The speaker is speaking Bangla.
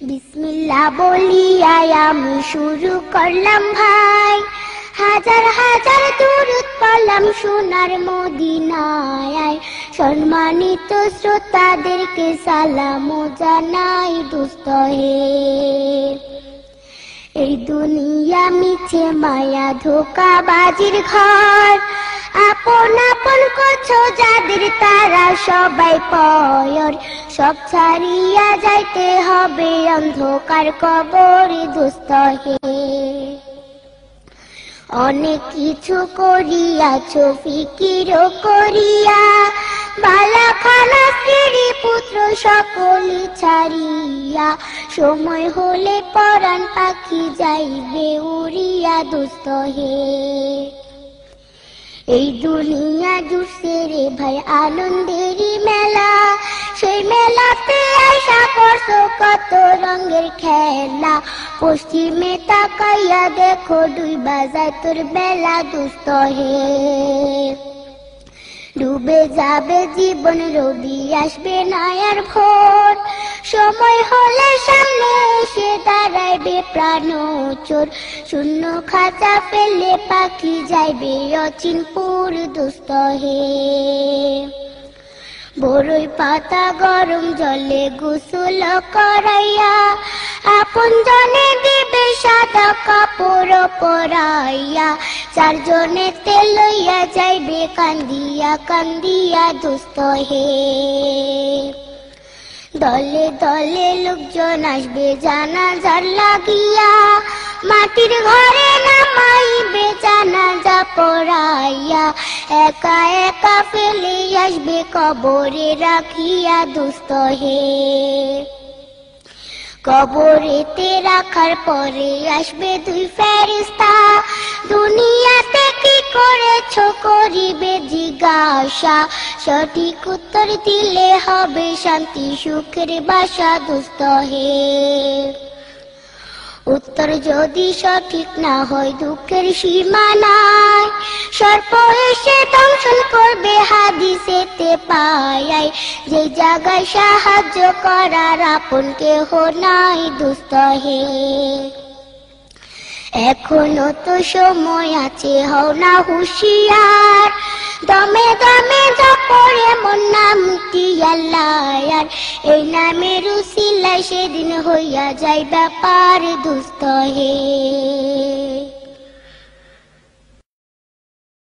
বিসমিল্লা বলিয়াই আমি শুরু করলাম ভাই। হাজার হাজার দূরত পালাম সোনার মদিনায়। সম্মানিত শ্রোতাদেরকে সালাম জানাই দুস্থ হে। দুনিয়া মিছে মায়া ধোকা বাজির ঘর। আপন আপন করছ যাদের তারা সবাই পয়র। সব ছাড়িয়া যাইতে হবে অন্ধকার কবর দুস্থ হে। অনেক কিছু করিয়াছ ফিকির করিয়া। বালাখানা স্ত্রী পুত্র সকলি ছাড়িয়া, সময় হলে পরাণ পাখি যাইবে উড়িয়া দুস্থ হে। এই দুনিয়া জুড়ছে রে ভাই আনন্দেরই মেলা, সেই মেলাতে আশা করছ কত রঙের খেলা। পশ্চিমে তাকাইয়া দেখো দুই বাজায় তোর বেলা দুস্থ হে। ডুবে যাবে জীবন রবি আসবে নায়ার ভোর। সময় হলে সামনে এসে দাঁড়াইবে প্রাণ চোর শূন্য খাঁচা পেলে পাখি যাইবে অচিনপুর দুস্থ হে। বড়ই পাতা গরম জলে গোসল করাইয়া, আপন জনে সাদা কাপড় পরাইয়া, চারজনে তেল লইয়া যাইবে, কান্দিয়া কান্দিয়া দুস্ত হে। দলে দলে লোকজন আসবে, জানাজার লাগিয়া, মাটির ঘরে নামাইবে, জানাজা পড়াইয়া একা একা ফেলে আসবে, কবরে রাখিয়া দুস্ত হে। কবরেতে রাখার পরে আসবে দুই ফেরিস্তা দুনিয়াতে কি করেছ করিবে জিজ্ঞাসা। সঠিক উত্তর দিলে হবে শান্তি, সুখের বাসা দুস্থ হে। উত্তর যদি সঠিক না হয়, দুঃখের সীমানায় সর্প এসে দংশন করবে হাদিসেতে পায় যে জায়গায় সাহায্য করার আপন কেহ নাই, দুস্থ হে। এখনও তো সময় আছে, হও না হুশিয়ার। দমে দমে জপরে মন নামটি আল্লাহ এই নামের উসিলায় সেদিন হইয়া যাই ব্যাপার, দুস্থ হে।